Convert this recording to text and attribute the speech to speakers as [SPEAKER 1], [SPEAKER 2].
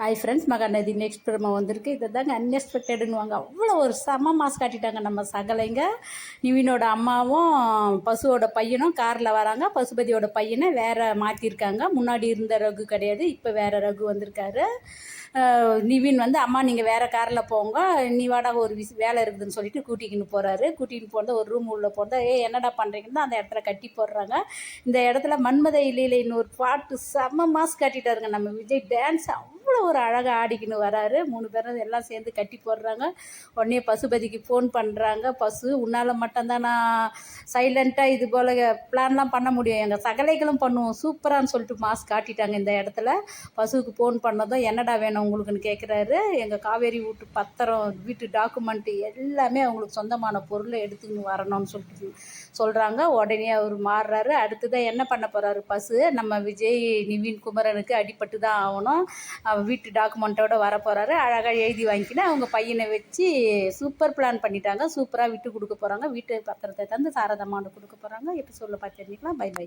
[SPEAKER 1] Hi friends Mahanadi next பிரம வந்திருக்கு. இதை தாங்க அன்எக்ஸ்பெக்டடுன்னுவாங்க அவ்வளோ ஒரு செம மாஸ் காட்டிட்டாங்க நம்ம சகலைங்க. நிவினோட அம்மாவும் பசுவோட பையனும் காரில் வராங்க. பசுபதியோட பையனை வேற மாற்றிருக்காங்க முன்னாடி இருந்த ரகு கிடையாது இப்போ வேற ரகு வந்திருக்காரு. நிவின் வந்து அம்மா நீங்கள் வேறு காரில் போங்க. நீ வாடா ஒரு விசி வேலை இருக்குதுன்னு சொல்லிட்டு கூட்டிக்கின்னு போகிறாரு கூட்டிகிட்டு போகிறத ஒரு ரூம் உள்ளே போகிறத ஏ என்னடா பண்ணுறீங்கன்னு அந்த இடத்துல கட்டி போடுறாங்க. இந்த இடத்துல மன்மத இல்லைன்னு ஒரு பாட்டு செம்ம மாஸ் காட்டிட்டாருங்க. நம்ம விஜய் டான்ஸ் ஒரு அழகாக ஆடிக்கின்னு வராரு. மூணு பேரும் எல்லாம் சேர்ந்து கட்டி போடுறாங்க. உடனே பசுபதிக்கு ஃபோன் பண்ணுறாங்க பசு உன்னால் மட்டும்தான் நான் சைலண்ட்டாக இது போல் பிளான்லாம் பண்ண முடியும். எங்கள் சகலைகளும் பண்ணுவோம். சூப்பரான்னு சொல்லிட்டு மாஸ் காட்டிட்டாங்க இந்த இடத்துல. பசுவுக்கு ஃபோன் பண்ணதும் என்னடா வேணும் உங்களுக்குன்னு கேட்குறாரு எங்கள் காவேரி வீட்டு பத்திரம் வீட்டு டாக்குமெண்ட்டு எல்லாமே அவங்களுக்கு சொந்தமான பொருளை எடுத்துன்னு வரணும்னு சொல்லிட்டு சொல்கிறாங்க உடனே அவர் மாறுறாரு. அடுத்ததான் என்ன பண்ண போகிறாரு பசு நம்ம விஜய் நிவின் குமரனுக்கு அடிபட்டு தான் ஆகணும் வீட்டு டாக்குமெண்ட்டோட வர போகிறாரு அழகாக எழுதி வாங்கிக்கின்னு அவங்க பையனை வச்சு சூப்பர் பிளான் பண்ணிட்டாங்க. சூப்பராக விட்டு கொடுக்க போகிறாங்க வீட்டு பத்திரத்தை தந்து சாரதம்மாண்டு கொடுக்க போகிறாங்க எப்படி சொல்ல பார்த்து பை பை